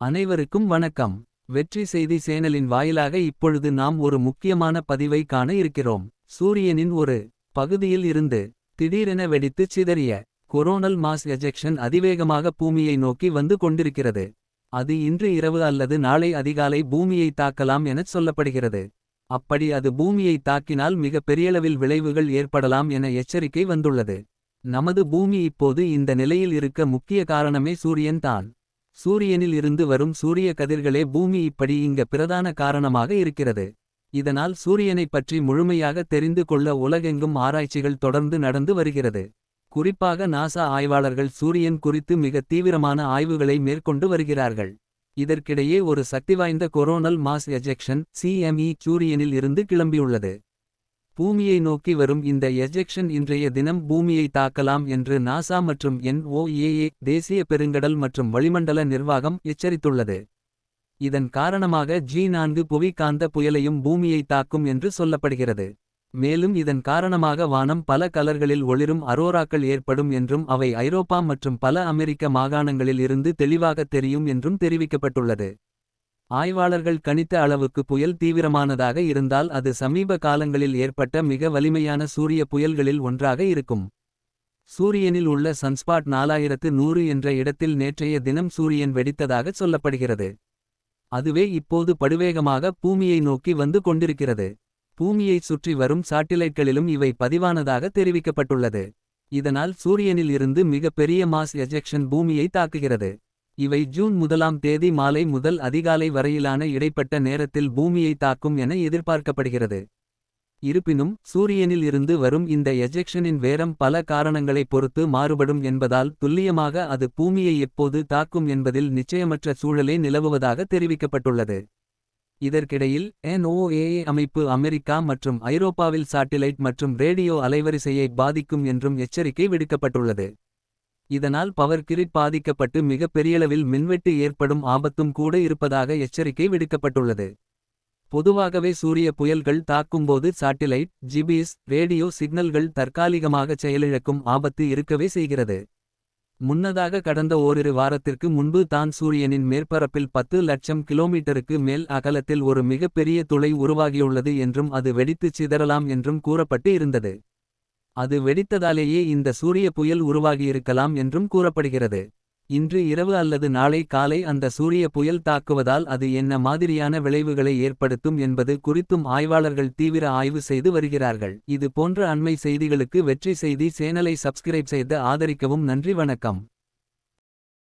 அனைவருக்கும் வணக்கம். வெற்றி செய்தி சேனலின் வாயிலாக இப்பொழுது நாம் ஒரு முக்கியமான பதிவை காண இருக்கிறோம். சூரியனின் ஒரு பகுதியில் இருந்து திடீரென வெடித்து சிதறிய கொரோனல் மாஸ் எஜெக்ஷன் அதிவேகமாக பூமியை நோக்கி வந்து கொண்டிருக்கிறது. அது இன்று இரவு அல்லது நாளை அதிகாலை பூமியை தாக்கலாம் எனச் சொல்லப்படுகிறது. அப்படி அது பூமியை தாக்கினால் மிக பெரியளவில் விளைவுகள் ஏற்படலாம் என எச்சரிக்கை வந்துள்ளது. நமது பூமி இப்போது இந்த நிலையில் இருக்க முக்கிய காரணமே சூரியன் தான். சூரியனில் இருந்து வரும் சூரிய கதிர்களே பூமி இப்படி இங்க பிரதான காரணமாக இருக்கிறது. இதனால் சூரியனைப் பற்றி முழுமையாக தெரிந்து கொள்ள உலகெங்கும் ஆராய்ச்சிகள் தொடர்ந்து நடந்து வருகிறது. குறிப்பாக நாசா ஆய்வாளர்கள் சூரியன் குறித்து மிக தீவிரமான ஆய்வுகளை மேற்கொண்டு வருகிறார்கள். இதற்கிடையே ஒரு சக்திவாய்ந்த கொரோனல் மாஸ் எஜெக்ஷன் சிஎம்இ சூரியனில் இருந்து கிளம்பியுள்ளது. பூமியை நோக்கி வரும் இந்த எஜெக்ஷன் இன்றைய தினம் பூமியை தாக்கலாம் என்று நாசா மற்றும் என்ஓஏஏ தேசிய பெருங்கடல் மற்றும் வளிமண்டல நிர்வாகம் எச்சரித்துள்ளது. இதன் காரணமாக ஜி நான்கு புவிகாந்த புயலையும் பூமியை தாக்கும் என்று சொல்லப்படுகிறது. மேலும் இதன் காரணமாக வானம் பல கலர்களில் ஒளிரும் அரோராக்கள் ஏற்படும் என்றும் அவை ஐரோப்பா மற்றும் பல அமெரிக்க மாகாணங்களில் இருந்து தெளிவாக தெரியும் என்றும் தெரிவிக்கப்பட்டுள்ளது. ஆய்வாளர்கள் கணித்த அளவுக்கு புயல் தீவிரமானதாக இருந்தால் அது சமீப காலங்களில் ஏற்பட்ட மிக வலிமையான சூரிய புயல்களில் ஒன்றாக இருக்கும். சூரியனில் உள்ள சன்ஸ்பாட் நாலாயிரத்து நூறு என்ற இடத்தில் நேற்றைய தினம் சூரியன் வெடித்ததாகச் சொல்லப்படுகிறது. அதுவே இப்போது படுவேகமாக பூமியை நோக்கி வந்து கொண்டிருக்கிறது. பூமியைச் சுற்றி வரும் சாட்டிலைட்களிலும் இவை பதிவானதாக தெரிவிக்கப்பட்டுள்ளது. இதனால் சூரியனில் இருந்து மிக பெரிய மாஸ் எஜெக்ஷன் பூமியை தாக்குகிறது. இவை ஜூன் முதலாம் தேதி மாலை முதல் அதிகாலை வரையிலான இடைப்பட்ட நேரத்தில் பூமியை தாக்கும் என எதிர்பார்க்கப்படுகிறது. இருப்பினும் சூரியனில் இருந்து வரும் இந்த எஜெக்ஷனின் வேரம் பல காரணங்களைப் பொறுத்து மாறுபடும் என்பதால் துல்லியமாக அது பூமியை எப்போது தாக்கும் என்பதில் நிச்சயமற்ற சூழலே நிலவுவதாக தெரிவிக்கப்பட்டுள்ளது. இதற்கிடையில் என்ஓஏஏ அமைப்பு அமெரிக்கா மற்றும் ஐரோப்பாவில் சாட்டிலைட் மற்றும் ரேடியோ அலைவரிசையை பாதிக்கும் என்றும் எச்சரிக்கை விடுக்கப்பட்டுள்ளது. இதனால் பவர் கிரிட் பாதிக்கப்பட்டு மிகப்பெரியளவில் மின்வெட்டு ஏற்படும் ஆபத்தும் கூட இருப்பதாக எச்சரிக்கை விடுக்கப்பட்டுள்ளது. பொதுவாகவே சூரிய புயல்கள் தாக்கும்போது சாட்டிலைட் ஜிபிஎஸ் ரேடியோ சிக்னல்கள் தற்காலிகமாகச் செயலிழக்கும் ஆபத்து இருக்கவே செய்கிறது. முன்னதாக கடந்த ஓரிரு வாரத்திற்கு முன்பு தான் சூரியனின் மேற்பரப்பில் பத்து லட்சம் கிலோமீட்டருக்கு மேல் அகலத்தில் ஒரு மிகப்பெரிய துளை உருவாகியுள்ளது என்றும் அது வெடித்துச் சிதறலாம் என்றும் கூறப்பட்டு இருந்தது. அது வெடித்ததாலேயே இந்த சூரிய புயல் உருவாகியிருக்கலாம் என்றும் கூறப்படுகிறது. இன்று இரவு அல்லது நாளை காலை அந்த சூரிய புயல் தாக்குவதால் அது என்ன மாதிரியான விளைவுகளை ஏற்படுத்தும் என்பது குறித்தும் ஆய்வாளர்கள் தீவிர ஆய்வு செய்து வருகிறார்கள். இது போன்ற அண்மை செய்திகளுக்கு வெற்றி செய்தி சேனலை சப்ஸ்கிரைப் செய்து ஆதரிக்கவும் நன்றி வணக்கம்.